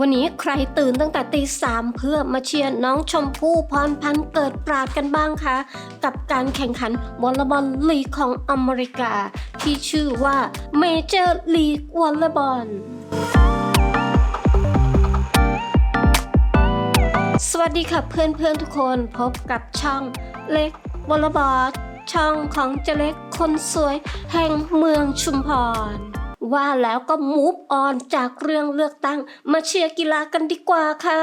วันนี้ใครตื่นตั้งแต่ตีสามเพื่อมาเชียร์น้องชมพู่พรพันธ์เกิดปราดกันบ้างคะ กับการแข่งขันวอลเลย์บอลลีกของอเมริกา ที่ชื่อว่าเมเจอร์ลีกวอลเลย์บอลสวัสดีค่ะเพื่อนๆทุกคนพบกับช่องเล็กวอลเลย์บอลช่องของเจเล็กคนสวยแห่งเมืองชุมพร ว่าแล้วก็มูฟออนจากเรื่องเลือกตั้ง มาเชียร์กีฬากันดีกว่าค่ะ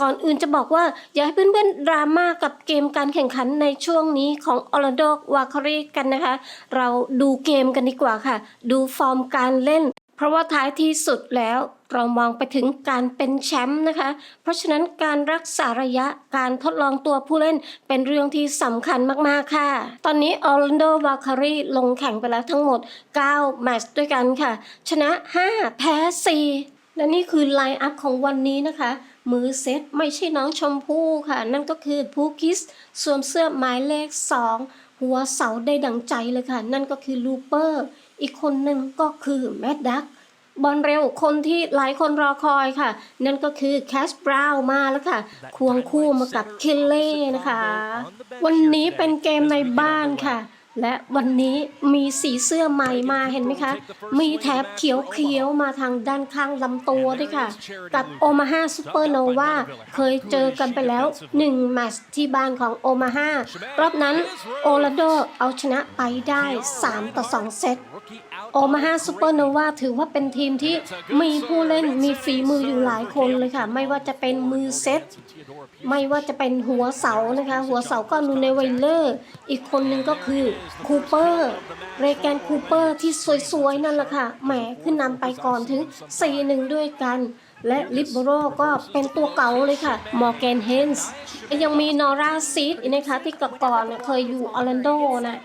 ก่อนอื่นจะบอกว่า อย่าให้เพื่อนๆดราม่ากับเกมการแข่งขันในช่วงนี้ของออร์แลนโดวาคารีกันนะคะ เราดูเกมกันดีกว่าค่ะ ดูฟอร์มการเล่น เพราะว่าท้ายที่สุดแล้ว เรามองไปถึงการเป็นแชมป์นะคะ เพราะฉะนั้นการรักษาระยะการทดลองตัวผู้เล่นเป็นเรื่องที่สำคัญมากๆค่ะ ตอนนี้ออร์แลนโดวาคารีลงแข่งไปแล้วทั้งหมด 9 แมตช์ด้วยกันค่ะ ชนะ 5 แพ้ 4 และนี่คือไลน์อัพของวันนี้นะคะมือเซตไม่ใช่น้องชมพู่ค่ะ นั่นก็คือพูกิสสวมเสื้อหมายเลข 2 หัวเสาได้ดังใจเลยค่ะ นั่นก็คือลูเปอร์ อีกคนหนึ่งก็คือแมดดัก บอลเร็วคนที่หลายคนรอคอยค่ะ นั่นก็คือแคชบราวน์มาแล้วค่ะ ควงคู่มากับเคลเล่นะคะ วันนี้เป็นเกมในบ้านค่ะ และวันนี้มีสีเสื้อใหม่มาเห็นไหมคะ มีแถบเขียวๆมาทางด้านข้างลำตัวด้วยค่ะ กับโอมาฮาซูเปอร์โนวาเคยเจอกันไปแล้ว 1 แมตช์ที่บ้านของโอมาฮารอบนั้นโอลาโดเอาชนะไปได้ 3 ต่อ 2 เซต โอมาฮาซูเปอร์โนวาถือว่าเป็นทีมที่มีผู้เล่นมีฝีมืออยู่หลายคนเลยค่ะ ไม่ว่าจะเป็นมือเซตไม่ว่าจะเป็นหัวเสานะคะ หัวเสาก็นูเนไวเลอร์ อีกคนหนึ่งก็คือคูเปอร์เรแกนคูเปอร์ที่สวยๆ นั่นแหละค่ะ แหมขึ้นนำไปก่อนถึง 4-1 ด้วยกันและลิบโรก็เป็นตัวเก่าเลยค่ะ มอร์แกนเฮนส์ยังมีนอร่าซีดนะคะที่ก่อนๆเคยอยู่ออร์แลนโดนะ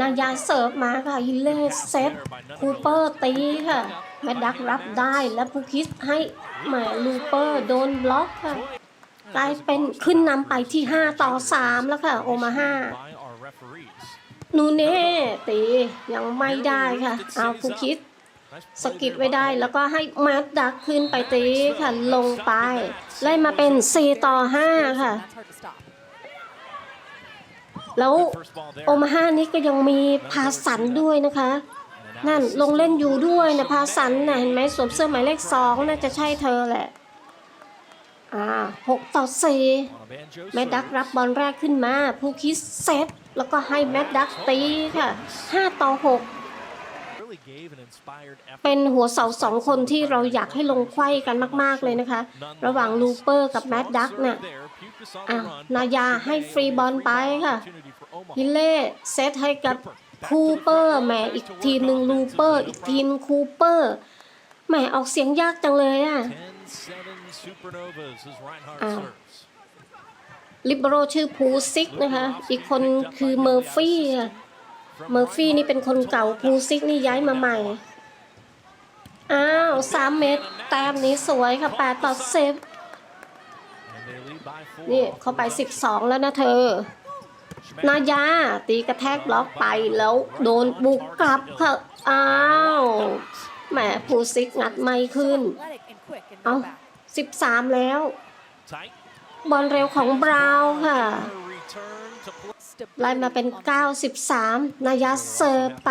นายาเสิร์ฟมาค่ะฮิลเล่เซตคูเปอร์ตีค่ะแมดดักรับได้และพูคิสให้แหมลูเปอร์โดนบล็อกค่ะกลายเป็นขึ้นนำไปที่ 5 ต่อ 3 แล้วค่ะโอมาฮานูเน่ตียังไม่ได้ค่ะ เอาผู้คิดสกิดไว้ได้แล้วก็ให้แมดดักขึ้นไปตีค่ะลงไปไล่มาเป็น 4 ต่อ 5 ค่ะ แล้วโอมาฮานี่ก็ยังมีพาสันด้วยนะคะ นั่นลงเล่นอยู่ด้วยนะพาสันนะเห็นไหมสวมเสื้อหมายเลขสองน่าจะใช่เธอแหละอ่าหกต่อสี่แมดดักรับบอลแรกขึ้นมา ผู้คิดเซตแล้วก็ให้แมดดักตีค่ะห้าต่อหกเป็นหัวเสาสองคนที่เราอยากให้ลงไขว้กันมาก ๆ เลยนะคะ ระหว่างลูเปอร์กับแมดดักน่ะอะนายาให้ฟรีบอลไปค่ะ ฮิเล่เซตให้กับคูเปอร์แหมอีกทีมหนึ่งลูเปอร์อีกทีมคูเปอร์แหมออกเสียงยากจังเลยอะอ่าลิเบโรชื่อพูซิกนะคะ อีกคนคือเมอร์ฟี่ค่ะเมอร์ฟี่นี่เป็นคนเก่าพูซิกนี่ย้ายมาใหม่ อ้าวสามเมตรแต้มนี้สวยค่ะแปดต่อเซฟนี่เข้าไป12แล้วนะเธอ นายาตีกระแทกบล็อกไปแล้วโดนบุกกลับค่ะอ้าวแหมพูซิกงัดไม่ขึ้น เอ้า13แล้ว บอลเร็วของบราวน์ค่ะไล่มาเป็น 93 นายาเสิร์ฟไป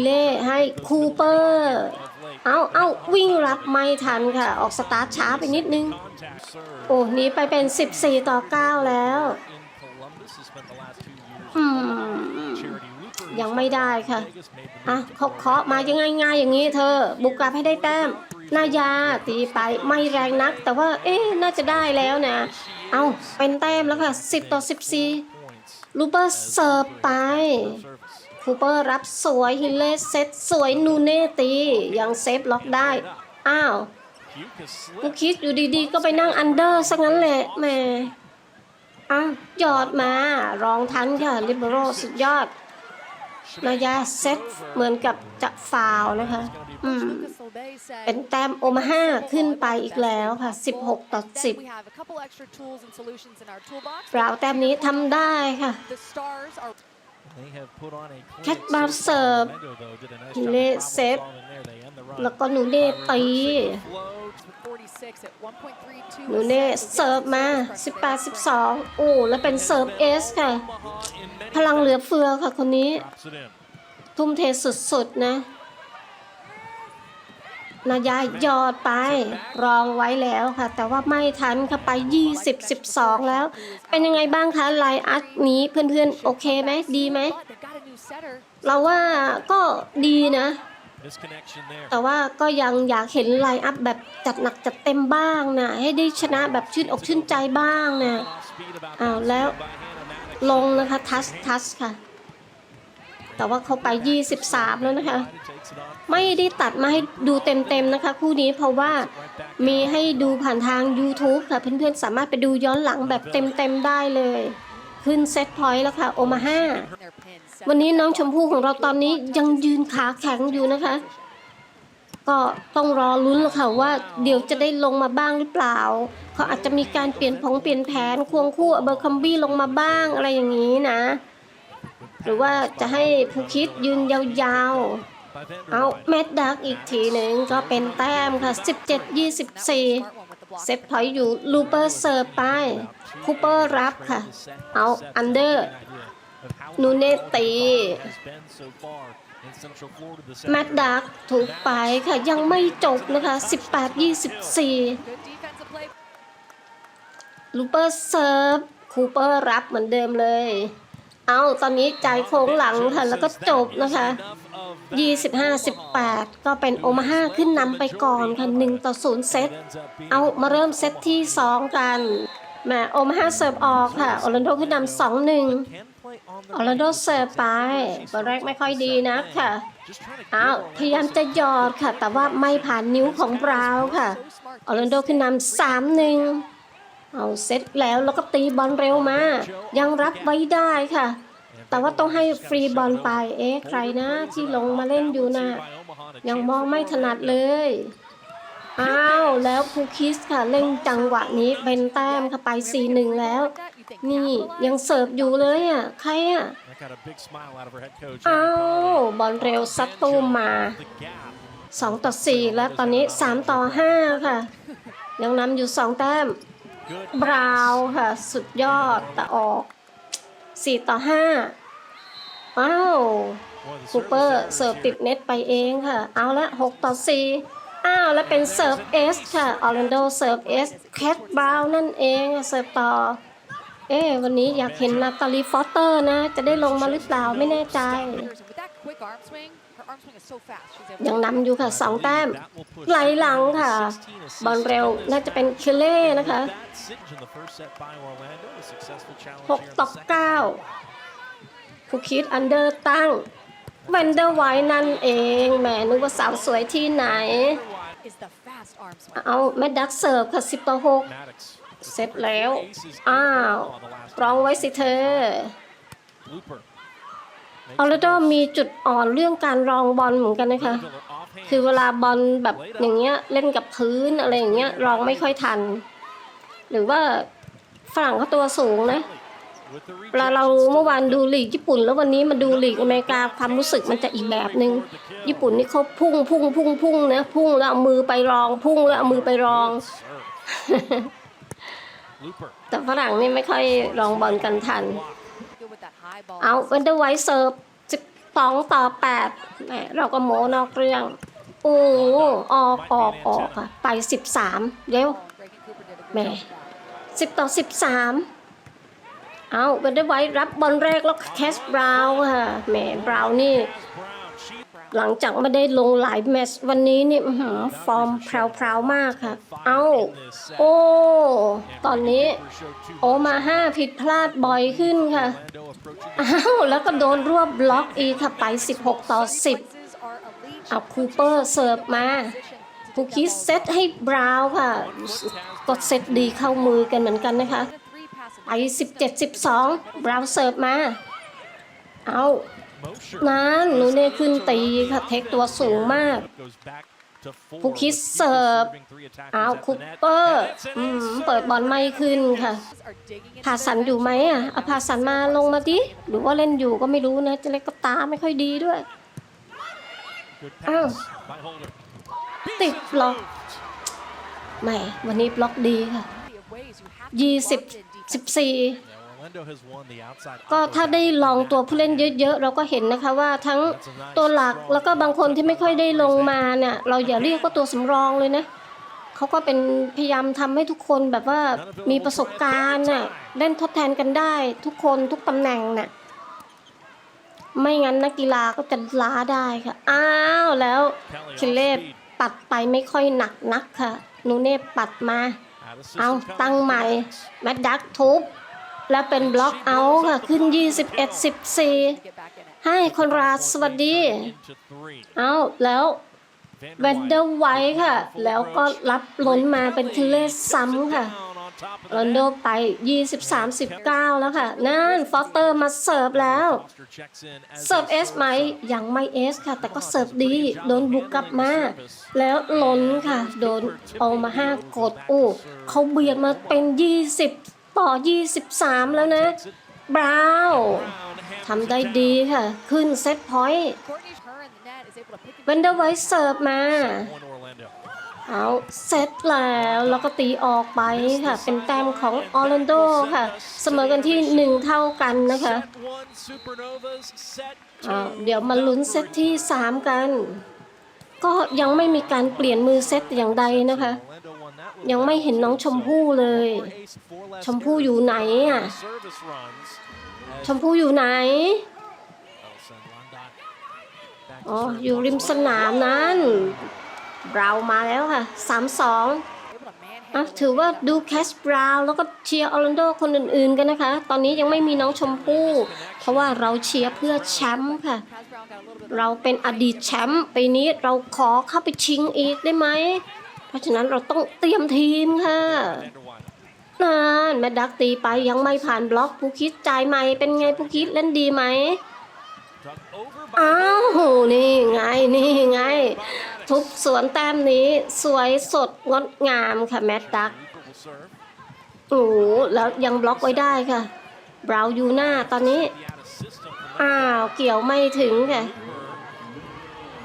เล่ให้คูเปอร์ เอาเอาวิ่งรับไม่ทันค่ะ ออกสตาร์ทช้าไปนิดนึง โอ้หนี้ไปเป็น 14 ต่อ 9 แล้ว อืมยังไม่ได้ค่ะ อะเขาเคาะมายังง่ายๆอย่างนี้เธอ บุกกลับให้ได้แต้มนายาตีไปไม่แรงนัก แต่ว่า เอ๊ะน่าจะได้แล้วนะ เอาเป็นแต้มแล้วค่ะ 10 ต่อ 14 ลูเปอร์เสิร์ฟไปคูเปอร์รับสวยฮิลเล่เซตสวยนูเน่ตี ยังเซฟล็อกได้ อ้าวกูคิดอยู่ดีๆ ก็ไปนั่งอันเดอร์ซะงั้นแหละแหม่ อ้าวหยอดมารองทันค่ะลิเบโรสุดยอดนายาเซตเหมือนกับจะฟาวล์นะคะ อืม เป็นแต้มโอมาฮาขึ้นไปอีกแล้วค่ะ 16 ต่อ 10บราวน์แต้มนี้ทำได้ค่ะแคทบาร์เสิร์ฟฮิเล่เซฟแล้วก็หนูเน่ตี นูเน่เสิร์ฟมา 18 12 โอ้ แล้วเป็นเสิร์ฟเอสค่ะ พลังเหลือเฟือค่ะคนนี้ ทุ่มเทสุดๆนะ นายายยอดไป รองไว้แล้วค่ะ แต่ว่าไม่ทันค่ะไป 20 12 แล้ว เป็นยังไงบ้างคะไลน์อัพนี้เพื่อนๆ โอเคไหม ดีไหม เราว่าก็ดีนะ แต่ว่าก็ยังอยากเห็นไลน์อัพแบบจัดหนักจัดเต็มบ้างนะ ให้ได้ชนะแบบชื่นอกชื่นใจบ้างนะอ้าวแล้วลงนะคะ ทัชทัชค่ะ แต่ว่าเขาไป 23 แล้วนะคะ ไม่ได้ตัดมาให้ดูเต็มๆนะคะ คู่นี้เพราะว่ามีให้ดูผ่านทาง YouTube ค่ะ เพื่อนๆ สามารถไปดูย้อนหลังแบบเต็มๆ ได้เลย ขึ้นเซตพอยต์แล้วค่ะ โอมาห้า วันนี้น้องชมพู่ของเราตอนนี้ยังยืนขาแข็งอยู่นะคะ ก็ต้องรอลุ้นแล้วค่ะว่า เดี๋ยวจะได้ลงมาบ้างหรือเปล่า เขาอาจจะมีการเปลี่ยนผงเปลี่ยนแผนควงคู่เบอร์คัมบี้ลงมาบ้างอะไรอย่างนี้นะ หรือว่าจะให้ผู้คิดยืนยาวๆ เอาแมดดักอีกทีหนึ่งก็เป็นแต้มค่ะ 17 24 เซตพอยต์อยู่ลูเปอร์เสิร์ฟไปคูเปอร์รับค่ะ เอาอันเดอร์ นูเนตตีแมดดักถูกไปค่ะ ยังไม่จบนะคะ 18 24 ลูเปอร์เซิร์ฟคูเปอร์รับเหมือนเดิมเลย เอาตอนนี้จ่ายโค้งหลังค่ะแล้วก็จบนะคะ 25-18 ก็เป็นโอมาฮาขึ้นนำไปก่อนค่ะ 1 ต่อ 0 เซต เอามาเริ่มเซตที่ 2 กันแหมโอมาฮาเสิร์ฟออกค่ะออร์แลนโดขึ้นนำ2-1 ออร์แลนโดเสิร์ไปบอลแรกไม่ค่อยดีนะค่ะอ้าวพยายามจะยอดค่ะ แต่ว่าไม่ผ่านนิ้วของบราวค่ะออร์แลนโดขึ้นนำสามหนึ่งเอาเซตแล้วแล้วก็ตีบอลเร็วมา ยังรับไว้ได้ค่ะ แต่ว่าต้องให้ฟรีบอลไป เอ๊ะใครนะที่ลงมาเล่นอยู่นะยังมองไม่ถนัดเลยอ้าวแล้วภูคิสค่ะเล่นจังหวะนี้เป็นแต้มค่ะไป4-1แล้ว นี่ยังเสิร์ฟอยู่เลยอะใครอะอ้าวบอลเร็วซัดตูมมา2ต่อ4แล้วตอนนี้ 3 ต่อ 5 ค่ะ ยังนำอยู่ 2 แต้ม บราวน์ค่ะ สุดยอดแต่ออก 4 ต่อ5อ้าวคูเปอร์เสิร์ฟติดเน็ตไปเองค่ะ เอาละ 6 ต่อ 4 อ้าว แล้วเป็นเสิร์ฟเอสค่ะออร์แลนโดเสิร์ฟเอสแคทบราวน์นั่นเองเสิร์ฟต่อ เอ๊วันนี้อยากเห็นนาตาลีฟอสเตอร์นะ จะได้ลงมาหรือเปล่าไม่แน่ใจ ยังนำอยู่ค่ะ2แต้มไหลหลังค่ะ บอลเร็วน่าจะเป็นเคเล่นะคะ6ต่อ9ผู้คิดอันเดอร์ตั้งเวนเดอร์ไว้นั่นเองแหมนึกว่าสาวสวยที่ไหน เอาแมดดักเสิร์ฟค่ะ10ต่อ6 เสร็จแล้ว อ้าวร้องไว้สิเธอออร์โดมีจุดอ่อนเรื่องการรองบอลเหมือนกันนะคะ คือเวลาบอลแบบอย่างเงี้ยเล่นกับพื้นอะไรอย่างเงี้ยรองไม่ค่อยทัน หรือว่าฝรั่งเขาตัวสูงนะเวลาเราเมื่อวานดูลีกญี่ปุ่น แล้ววันนี้มาดูลีกอเมริกาความรู้สึกมันจะอีกแบบหนึ่งญี่ปุ่นนี่เขาพุ่งพุ่งพุ่งพุ่งนะพุ่งแล้วเอามือไปรอง พุ่งแล้วเอามือไปรอง แต่ฝรั่งนี่ไม่ค่อยรองบอลกันทัน เอาเวนเดอร์ไวท์เซิร์ฟ12ต่อ8แหมเราก็โมนอกเรื่อง โอ้ออกออกออกค่ะ ไป13เร็วแหม10ต่อ13เอาเวนเดอร์ไวท์รับบอลแรกแล้วแคสบราวน์ค่ะแหมบราวน์นี่ หลังจากไม่ได้ลงหลายแมตช์วันนี้นี่ฟอร์มแพรวๆมากค่ะ เอาโอ้ ตอนนี้ โอมาห้าผิดพลาดบ่อยขึ้นค่ะ อ้าวแล้วก็โดนรวบบล็อกอีกค่ะไป 16 ต่อ 10 เอาคูเปอร์เสิร์ฟมาคูคิสเซตให้บราวน์ค่ะ ก็เซตดีเข้ามือกันเหมือนกันนะคะ ไป 17 12 บราวน์เสิร์ฟมา เอา นั้นหนูเน่ขึ้นตีค่ะเทคตัวสูงมากผู้คิดเสิร์ฟเอาคูเปอร์อืมเปิดบอลไม่ขึ้นค่ะพาสันอยู่ไหมอะเอาพาสันมาลงมาดิหรือว่าเล่นอยู่ก็ไม่รู้นะเจะเล็กก็ตาไม่ค่อยดีด้วยอ้าวติดหรอกแหมวันนี้บล็อกดีค่ะยี่สิบสิบสี่ ก็ถ้าได้ลองตัวผู้เล่นเยอะๆ เราก็เห็นนะคะว่าทั้งตัวหลักแล้วก็บางคนที่ไม่ค่อยได้ลงมาเนี่ยเราอย่าเรียกว่าตัวสำรองเลยนะเขาก็เป็นพยายามทำให้ทุกคนแบบว่ามีประสบการณ์น่ะเล่นทดแทนกันได้ทุกคนทุกตำแหน่งน่ะไม่งั้นนักกีฬาก็จะล้าได้ค่ะ อ้าวแล้วคิเลปปัดไปไม่ค่อยหนักนักค่ะนูเน่ปัดมา เอาตั้งใหม่แมดดักทุบ แล้วเป็นบล็อกเอาท์ค่ะ ขึ้น 21 14 ให้คนราดสวัสดี เอาแล้วแวนเดอร์ไวท์ค่ะ แล้วก็รับล้นมาเป็นคิเลสซ้ำค่ะลอนโดไป 23 19 แล้วค่ะ นั่น ฟอสเตอร์มาเสิร์ฟแล้ว เสิร์ฟเอสไหม ยังไม่เอสค่ะ แต่ก็เสิร์ฟดี โดนบุกกลับมา แล้วล้นค่ะ โดนเอามาห้ากดอู้เขาเบียดมาเป็น 20 ต่อ 23 แล้วนะ บราวน์ทำได้ดีค่ะ ขึ้นเซตพอยต์เวนเดอร์ไวท์เสิร์ฟมา เอาเซตแล้วแล้วก็ตีออกไปค่ะ เป็นแต้มของออร์แลนโดค่ะ เสมอกันที่ 1 เท่ากันนะคะอ่าเดี๋ยวมาลุ้นเซตที่ 3 กัน ก็ยังไม่มีการเปลี่ยนมือเซตอย่างใดนะคะ ยังไม่เห็นน้องชมพู่เลย ชมพู่อยู่ไหนอะ ชมพู่อยู่ไหน อ๋อ อยู่ริมสนามนั้นบรามาแล้วค่ะ3-2อะถือว่าดูแคชบราวน์แล้วก็เชียร์ออร์แลนโดคนอื่นๆกันนะคะ ตอนนี้ยังไม่มีน้องชมพู่ เพราะว่าเราเชียร์เพื่อแชมป์ค่ะ เราเป็นอดีตแชมป์ปีนี้เราขอเข้าไปชิงอีกได้ไหม เพราะฉะนั้นเราต้องเตรียมทีมค่ะนานแมดดักตีไปยังไม่ผ่านบล็อกผู้คิดจ่ายใหม่เป็นไงผู้คิดเล่นดีไหมอ้าวนี่ไงนี่ไง ทุบสวนแต้มนี้สวยสดงดงามค่ะแมดดักโอ้แล้วยังบล็อกไว้ได้ค่ะบราวอยู่หน้าตอนนี้ อ้าว เกี่ยวไม่ถึงค่ะ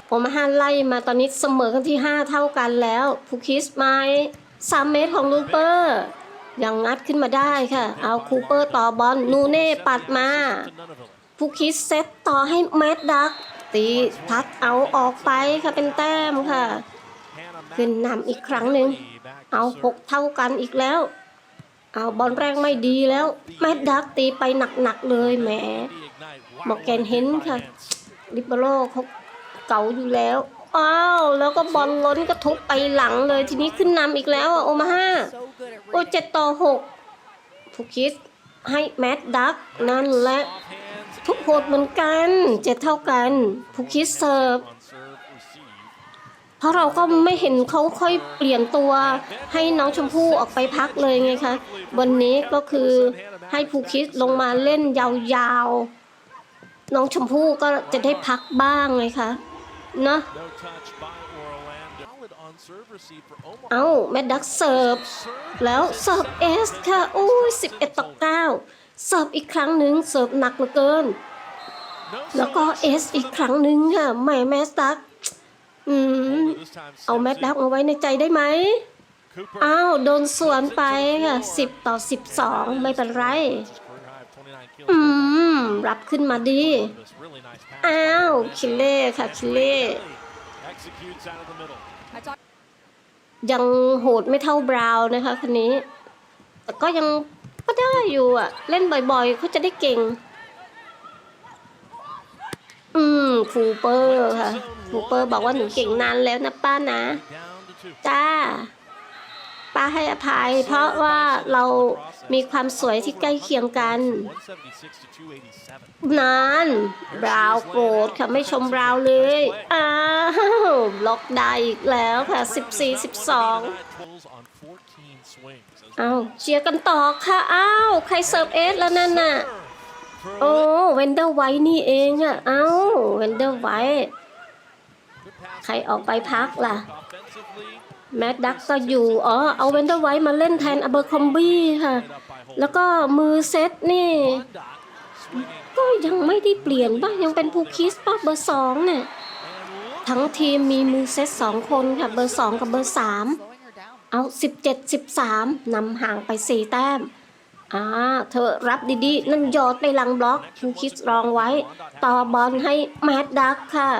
ผมห้าไล่มาตอนนี้เสมอกันที่ 5 เท่ากันแล้วผูคิสไม้สามเมตรของลูเปอร์ ยังงัดขึ้นมาได้ค่ะ เอาคูเปอร์ต่อบอลนูเน่ปัดมาผู้คิดเซตต่อให้แมดดัก ตีทัดเอาออกไปค่ะเป็นแต้มค่ะ ขึ้นนำอีกครั้งหนึ่งเอาหกเท่ากันอีกแล้วเอาบอลแรกไม่ดีแล้ว แมดดักตีไปหนักๆเลยแหมบอกแกนเห็นค่ะลิเบโรเขา เก่าอยู่แล้ว อ้าว แล้วก็บอลล้นกระทุบไปหลังเลย ทีนี้ขึ้นนำอีกแล้วอะโอมาห้าโอ้เจ็ดต่อหกผู้คิดให้แมดดักนั่นแหละ ทุกโหดเหมือนกันเจ็ดเท่ากันผู้คิดเสิร์ฟเพราะเราก็ไม่เห็นเขาค่อยเปลี่ยนตัวให้น้องชมพู่ออกไปพักเลยไงคะวันนี้ก็คือให้ผู้คิดลงมาเล่นยาวๆ น้องชมพู่ก็จะได้พักบ้างไงคะ เนาะเอาแมดดักเสิร์ฟ แล้วเสิร์ฟเอสค่ะโอ้ย11 ต่อ 9 เสิร์ฟอีกครั้งหนึ่งเสิร์ฟหนักเหลือเกิน แล้วก็เอสอีกครั้งหนึ่งค่ะแหม่แมสดักอืมเอาแมดดักมาไว้ในใจได้ไหมอ้าวโดนสวนไปค่ะ10 ต่อ 12 ไม่เป็นไร อืม รับขึ้นมาดี อ้าว คิเล่ค่ะ คิเล่ ยังโหดไม่เท่าบราวน์นะคะคนนี้ แต่ก็ยังก็ได้อยู่อะ เล่นบ่อยๆเขาจะได้เก่ง อืมคูเปอร์ค่ะคูเปอร์บอกว่าหนูเก่งนานแล้วนะป้านะ จ้า ป้าให้อภัย เพราะว่าเรามีความสวยที่ใกล้เคียงกันนานบราวโกรธค่ะไม่ชมบราวเลย อ้าวล็อกได้อีกแล้วค่ะ 14 12 เอาเชียร์กันต่อค่ะอ้าวใครเสิร์ฟเอสแล้วนั่นน่ะ โอ้เวนเดอร์ไวท์นี่เองอะเอ้าเวนเดอร์ไวท์ใครออกไปพักล่ะ แมดดักก็อยู่ อ๋อ เอาเวนเดอร์ไวท์มาเล่นแทนอเบอร์คอมบี้ค่ะ แล้วก็มือเซตนี่ ก็ยังไม่ได้เปลี่ยนป่ะยังเป็นภูคิสป่ะเบอร์สองเนี่ย ทั้งทีมมีมือเซตสองคนค่ะ เบอร์สองกับเบอร์สามเอา17 13นำห่างไป4แต้มอ่าเธอรับดีๆ นั่นยอดไปหลังบล็อกคูคิสรองไว้ ต่อบอลให้แมดดักค่ะ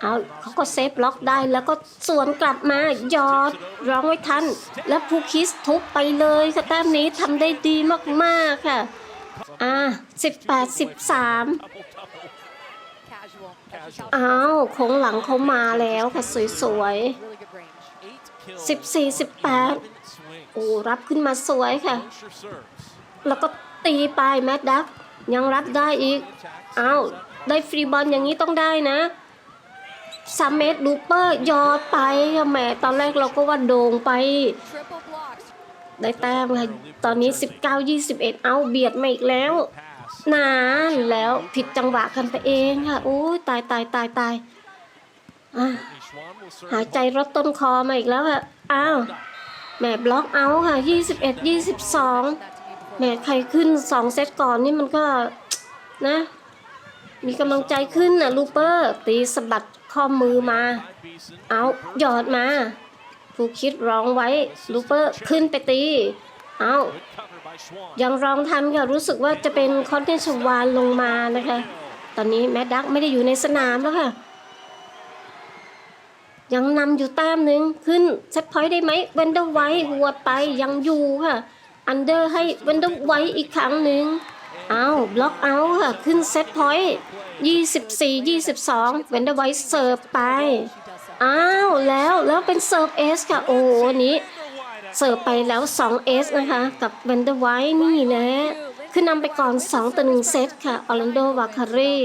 เอาเขาก็เซฟล็อกได้แล้วก็สวนกลับมา ยอดร้องไว้ทัน แล้วภูคิสทุบไปเลยค่ะแต้มนี้ทำได้ดีมากๆค่ะ อ่า18 13 อ้าวโค้งหลังเขามาแล้วค่ะ สวยๆ 14 18 โอ้รับขึ้นมาสวยค่ะ แล้วก็ตีไปแมดดักยังรับได้อีก อ้าวได้ฟรีบอลอย่างนี้ต้องได้นะ สามเมตรดูเปอร์ยอดไปค่ะแหมตอนแรกเราก็ว่าโด่งไปได้แต้มค่ะตอนนี้ 19 21 เอาเบียดมาอีกแล้ว นานแล้วผิดจังหวะกันไปเองค่ะโอ้ยตายตายตายตายหายใจรถต้นคอมาอีกแล้วค่ะอ้าวแหมบล็อกเอาค่ะ 21 22แหมใครขึ้น 2 เซตก่อนนี่มันก็นะ มีกำลังใจขึ้นนะลูเปอร์ ตีสะบัด ข้อมือมา เอาหยอดมาผู้คิดร้องไว้ลูเปอร์ขึ้นไปตี เอายังร้องทันค่ะรู้สึกว่าจะเป็นคอนเทนชวานลงมานะคะ ตอนนี้แมดดักไม่ได้อยู่ในสนามแล้วค่ะ ยังนำอยู่แต้มหนึ่งขึ้นเซตพอยต์ได้ไหมเวนเดอร์ไว้หัวไปยังอยู่ค่ะ อันเดอร์ให้เวนเดอร์ไว้อีกครั้งหนึ่ง เอาบล็อกเอาค่ะ ขึ้นเซตพอยต์24 22เวนเดอร์ไว้เสิร์ฟไป อ้าว แล้วแล้วเป็นเซิร์ฟเอสค่ะ โอ้โหอันนี้ เสิร์ฟไปแล้ว2 S นะคะ กับเวนเดอร์ไวท์นี่แหละคือนำไปก่อน 2ต่อ1เซตค่ะออร์แลนโดวาคารี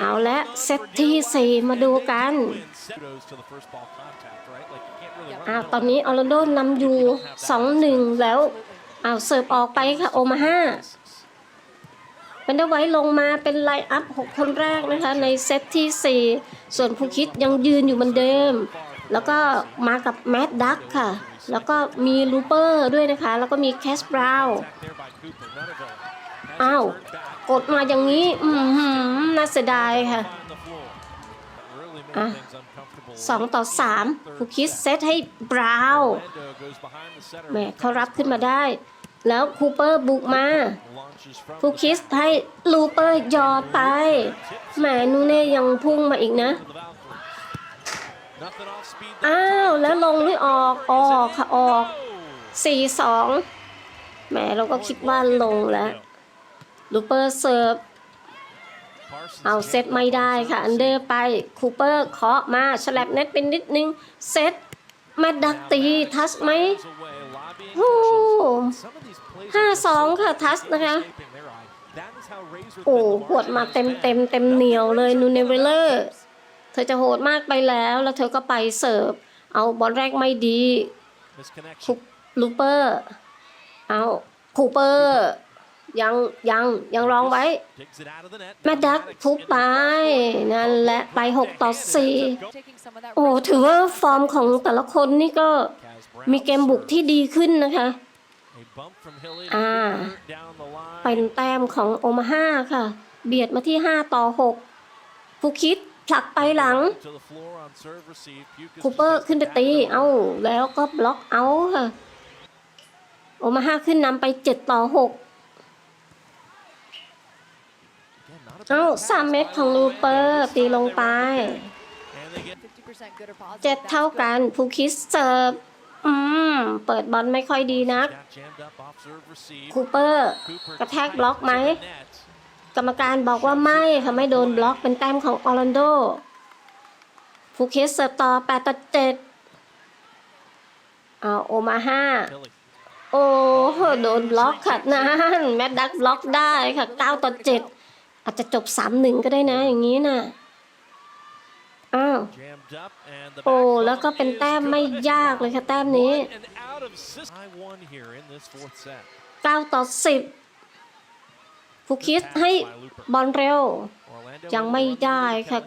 เอาละเซตที่ 4 มาดูกันอ้าวตอนนี้ออร์แลนโดนำอยู่ 2-1 แล้วอ้าวเสิร์ฟออกไปค่ะโอมาห้า เวนเดอร์ไวท์ลงมาเป็นไลน์อัพ 6 คนแรกนะคะ ในเซตที่ 4 ส่วนภูคิดยังยืนอยู่เหมือนเดิม แล้วก็มากับแมดดักค่ะ แล้วก็มีลูเปอร์ด้วยนะคะ แล้วก็มีแคสบราวน์อ้าว กดมาอย่างนี้ อืมน่าเสียดายค่ะอะสองต่อสามภูคิดเซตให้บราวน์แหมเขารับขึ้นมาได้ แล้วคูเปอร์บุกมาฟูคิสให้ลูเปอร์ยอดไปแหมนูเน่ยังพุ่งมาอีกนะ อ้าวแล้วลงหรือออกออกค่ะออก4-2แหมเราก็คิดว่าลงแล้วลูเปอร์เสิร์ฟเอาเซตไม่ได้ค่ะ อันเดอร์ไปคูเปอร์เคาะมาฉลับเน็ตเป็นนิดนึง เซตแมดดักตี ทัชไหมโอ้ ห้าสองค่ะ ทัชนะคะ โอ้หวดมาเต็มเต็มเต็มเหนียวเลยนูเนเวลเลอร์เธอจะโหดมากไปแล้ว แล้วเธอก็ไปเสิร์ฟ เอาบอลแรกไม่ดีคุปลูเปอร์ เอาคูเปอร์ยังยังยังร้องไว้ แมดดักทุบไป นั่นแหละไป 6 ต่อ 4 โอ้ ถือว่าฟอร์มของแต่ละคนนี่ก็มีเกมบุกที่ดีขึ้นนะคะ อ่า เป็นแต้มของโอมาห้าค่ะ เบียดมาที่ 5 ต่อ 6ฟูคิดผลักไปหลัง คูเปอร์ขึ้นไปตี เอ้าแล้วก็บล็อกเอาค่ะ โอมาห้าขึ้นนำไป 7 ต่อ 6เอ้าสามเม็ดของลูเปอร์ตีลงไป50% good or positive. เจ็ดเท่ากัน ภูคิสเสิร์ฟ อืม เปิดบอลไม่ค่อยดีนัก คูเปอร์ กระแทกบล็อกไหม กรรมการบอกว่าไม่ค่ะไม่โดนบล็อกเป็นแต้มของออร์แลนโด ฟูเคสเสิร์ฟต่อ8ต่อ7เอาโอมาห้าโอ้โหโดนบล็อกค่ะนั่นแมดดักบล็อกได้ค่ะ9ต่อ7อาจจะจบ 3-1 ก็ได้นะอย่างนี้นะอ้าว โอ้แล้วก็เป็นแต้มไม่ยากเลยค่ะแต้มนี้ 9 ต่อ 10ฟูคิสให้บอลเร็ว ยังไม่ได้ค่ะ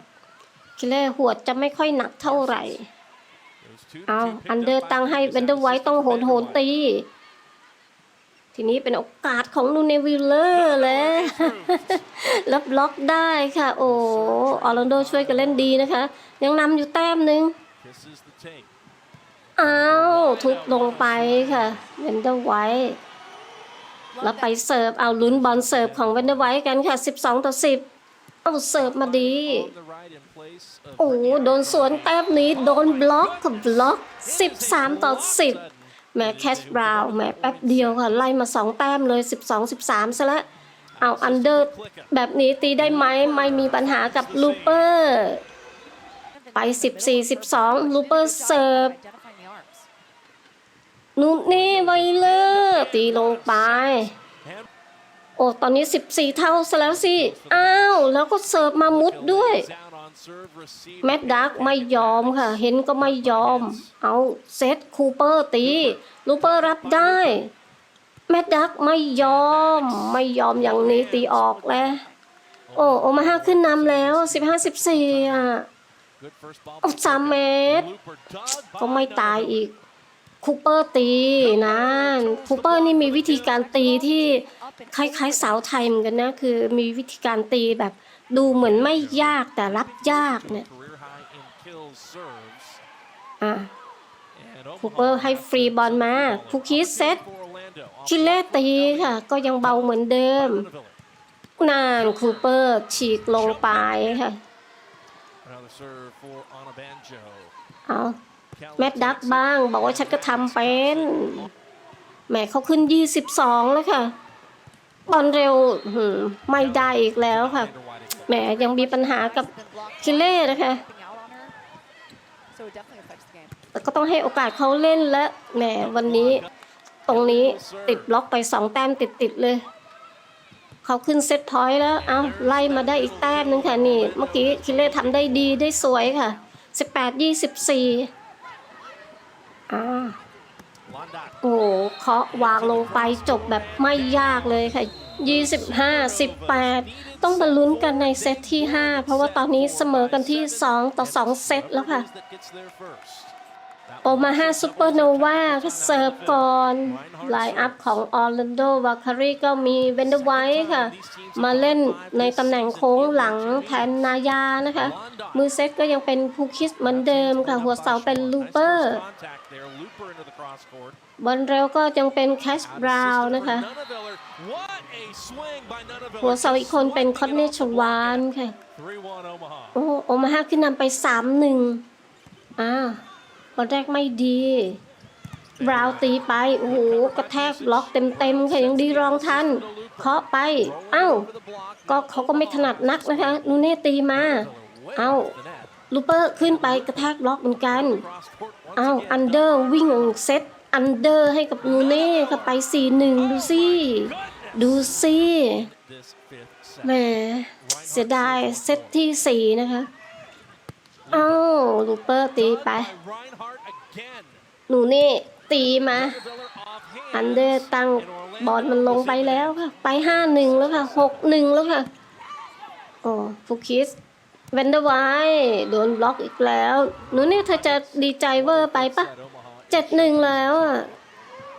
คิเลอร์หัวดจะไม่ค่อยหนักเท่าไหร่ เอาอันเดอร์ตั้งให้เวนเดอร์ไว้ต้องโหนโหนตี ทีนี้เป็นโอกาสของนูเนวิลเลอร์แล้วแล้วบล็อกได้ค่ะ โอ้ออร์แลนโดช่วยกันเล่นดีนะคะ ยังนำอยู่แต้มหนึ่งอ้าวทุบลงไปค่ะเวนเดอร์ไวท์แล้วไปเสิร์ฟเอาลุ้นบอลเสิร์ฟของเวนเดอร์ไวท์กันค่ะ 12 ต่อ 10 เอาเสิร์ฟมาดี โอ้โหโดนสวนแต้มนี้โดนบล็อกกับบล็อก 13 ต่อ 10 แม่แคชบราว์แม่แป๊บเดียวค่ะ ไล่มา 2 แต้มเลย 12 13 ซะแล้วเอาอันเดอร์แบบนี้ตีได้ไหมไม่มีปัญหากับลูเปอร์ไป 14 12 ลูเปอร์เสิร์ฟนุนนี่ไวเลอร์ตีลงไป โอ้ ตอนนี้ 14 เท่าซะแล้วสิ อ้าว แล้วก็เสิร์ฟมามุดด้วย แมดดักไม่ยอมค่ะ เห็นก็ไม่ยอม เอาเซตคูเปอร์ตีลูเปอร์รับได้ แมดดักไม่ยอม ไม่ยอมอย่างนี้ตีออกแล้วโอ้โอมาห้าขึ้นนำแล้ว15 14อะเอาสามเมตร ก็ไม่ตายอีกคูเปอร์ตีนะคูเปอร์นี่มีวิธีการตีที่คล้ายๆสาวไทยเหมือนกันนะ คือมีวิธีการตีแบบ ดูเหมือนไม่ยากแต่รับยากเนี่ยอะคูเปอร์ให้ฟรีบอลมาคูคิสเซตคิเล่ตีค่ะ ก็ยังเบาเหมือนเดิม นานคูเปอร์ฉีกลงไปค่ะเอาแมดดักบ้าง บอกว่าฉันก็ทำเป็นแหมเขาขึ้น 22 แล้วค่ะ บอลเร็วหืมไม่ได้อีกแล้วค่ะ แหมยังมีปัญหากับคิเล่นะคะแต่ก็ต้องให้โอกาสเขาเล่นและแหมวันนี้ตรงนี้ติดบล็อกไปสองแต้มติดๆเลย เขาขึ้นเซตพอยต์แล้ว เอาไล่มาได้อีกแต้มหนึงค่ะนี่ เมื่อกี้คิเล่ทำได้ดีได้สวยค่ะ 18 24อ่าโอ้โหเคาะวางลงไปจบแบบไม่ยากเลยค่ะ 25 18 ต้องมาลุ้นกันในเซตที่ 5 เพราะว่าตอนนี้เสมอกันที่ 2 ต่อ 2 เซตแล้วค่ะ โอมาฮาซูเปอร์โนวาก็เสิร์ฟก่อนไลน์อัพของออร์แลนโดวาคารีก็มีเวนเดอร์ไวท์ค่ะ มาเล่นในตำแหน่งโค้งหลังแทนนายานะคะ มือเซตก็ยังเป็นภูคิสเหมือนเดิมค่ะ หัวเสาเป็นลูเปอร์บอลเร็วก็ยังเป็นแคชบราวน์นะคะ หัวเสาอีกคนเป็นคอนเนชวานค่ะ โอ้โอมาฮาขึ้นนำไป 3 1อ้า วบอลแรกไม่ดีบราวตีไป โอ้โห กระแทกบล็อกเต็มๆค่ะยังดีรองทัน เคาะไป เอ้า ก็เขาก็ไม่ถนัดนักนะคะ นูเน่ตีมา เอ้า ลูเปอร์ขึ้นไปกระแทกบล็อกเหมือนกัน เอ้า อันเดอร์วิ่งเซตอันเดอร์ให้กับนูเน่ค่ะไป 4-1 ดูสิดูสิแหมเสียดายเซตที่ 4 นะคะ เอ้าลูเปอร์ตีไป หนูนี่ ตีมา อันเดอร์ตั้งบอลมันลงไปแล้วค่ะ ไป5-1แล้วค่ะ6-1แล้วค่ะ โอ้ฟูคิสเวนเดอร์ไวโดนบล็อกอีกแล้ว หนูนี่เธอจะดีใจเวอร์ไปปะเจ็ดหนึ่งแล้วอะ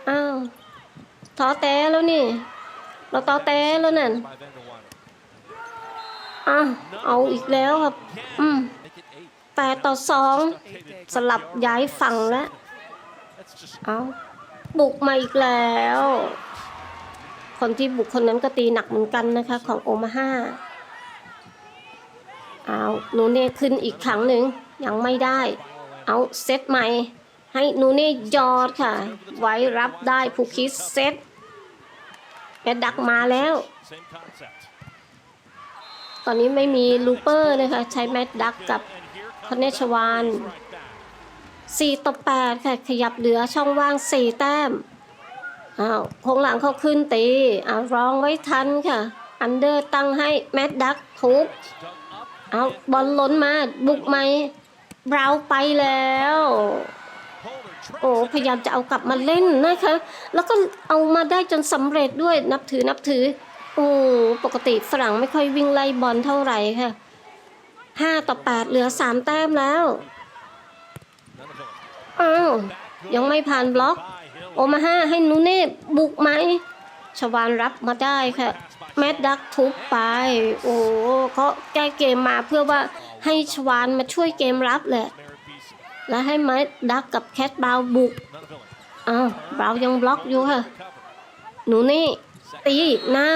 อ้าวท้อแต้แล้วนี่ เราท้อแต้แล้วนั่นอ้าวเอาอีกแล้วครับ อืม แปดต่อสองสลับย้ายฝั่งแล้ว เอาบุกมาอีกแล้ว คนที่บุกคนนั้นก็ตีหนักเหมือนกันนะคะ ของโอมาห้าเอานูเน่ขึ้นอีกครั้งหนึ่งยังไม่ได้ เอาเซตใหม่ ให้นูเน่ยอดค่ะ ไว้รับได้ผู้คิดเซตแอดดักมาแล้ว ตอนนี้ไม่มีลูเปอร์เลยค่ะใช้แมดดักกับ คอนเนชวาน4ต่อ8ค่ะขยับเหลือช่องว่าง 4 แต้มอ้าวโค้งหลังเขาขึ้นตีอ้าวรองไว้ทันค่ะ อันเดอร์ตั้งให้แมดดักทุบเอาบอลล้นมาบุกไหมบราวน์ไปแล้ว โอ้พยายามจะเอากลับมาเล่นนะคะ แล้วก็เอามาได้จนสำเร็จด้วยนับถือนับถือ โอ้ปกติฝรั่งไม่ค่อยวิ่งไล่บอลเท่าไหร่ค่ะ ห้าต่อแปดเหลือสามแต้มแล้ว อ้าว ยังไม่ผ่านบล็อก โอมาห้าให้นูเน่บุกไหม ชวานรับมาได้ค่ะ แมดดักทุบไป โอ้เขาแก้เกมมาเพื่อว่าให้ชวานมาช่วยเกมรับแหละ และให้ไม้ดักกับแคทบาวบุก อ้าวบาวยังบล็อกอยู่ค่ะ หนูนี่ตีหน้า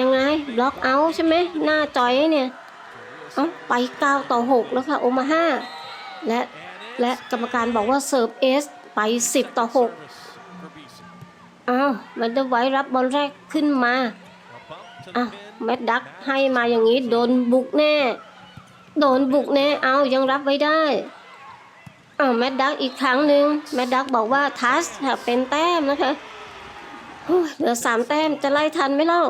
ยังไง บล็อกเอาใช่ไหมหน้าจอยเนี่ย เอ้าไป 9 ต่อ 6 แล้วค่ะ โอมาห้าและและกรรมการบอกว่าเสิร์ฟเอสไป 10 ต่อ 6 อ้าวแมดเดอร์ไว้รับบอลแรกขึ้นมาอะ the pin. แมดดักให้มาอย่างนี้ โดนบุกแน่ โดนบุกแน่ เอายังรับไว้ได้อ้าวแมดดักอีกครั้งหนึ่งแมดดักบอกว่าทัสค่ะเป็นแต้มนะคะเหลือสามแต้มจะไล่ทันไหมเล่า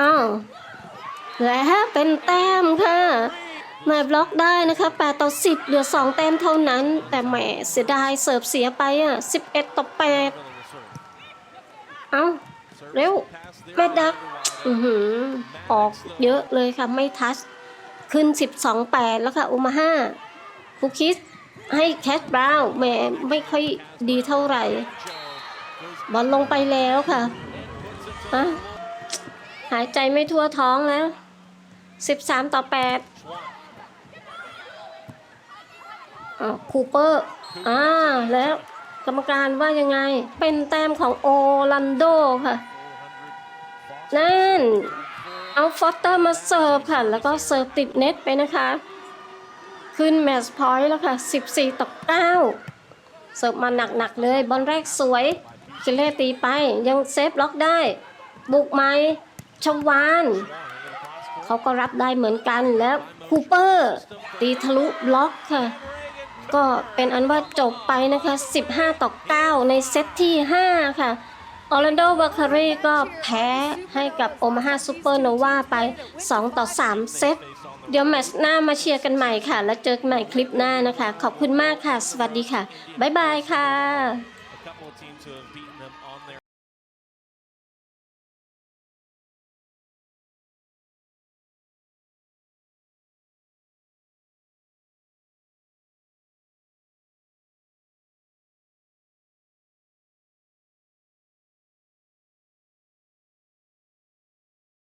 อ้าว และเป็นแต้มค่ะแม่บล็อกได้นะคะ8ต่อ 10 เหลือ 2 แต้มเท่านั้น แต่แหมเสียดายเสิร์ฟเสียไปอะ 11 ต่อ 8 เอ้า เร็ว pass there แมดักอือหือออกเยอะเลยค่ะ ไม่ทัช ขึ้น 12 8 แล้วค่ะอุมาห้าคูคิสให้แคทบราว์แหมไม่ค่อยดีเท่าไหร่ บอลลงไปแล้วค่ะอะหายใจไม่ทั่วท้องแล้ว 13ต่อ8อ่าคูเปอร์ อ่า แล้ว กรรมการว่ายังไง เป็นแต้มของโอลันโดค่ะ นั่น เอาฟอสเตอร์มาเสิร์ฟค่ะ แล้วก็เสิร์ฟติดเน็ตไปนะคะ ขึ้นแมตช์พอยต์แล้วค่ะ 14ต่อ9เสิร์ฟมาหนักๆเลย บอลแรกสวยคิเล่ตีไป ยังเซฟล็อกได้ บุกไหมชวาน เขาก็รับได้เหมือนกันแล้วคูเปอร์ตีทะลุบล็อกค่ะ ก็เป็นอันว่าจบไปนะคะ 15 ต่อ 9 ในเซตที่ 5 ค่ะออร์แลนโดวาคารีก็แพ้ให้กับโอมาฮาซูเปอร์โนวาไป 2 ต่อ 3 เซต เดี๋ยวแมตช์หน้ามาเชียร์กันใหม่ค่ะ แล้วเจอกันใหม่คลิปหน้านะคะ ขอบคุณมากค่ะ สวัสดีค่ะ บ๊ายบายค่ะ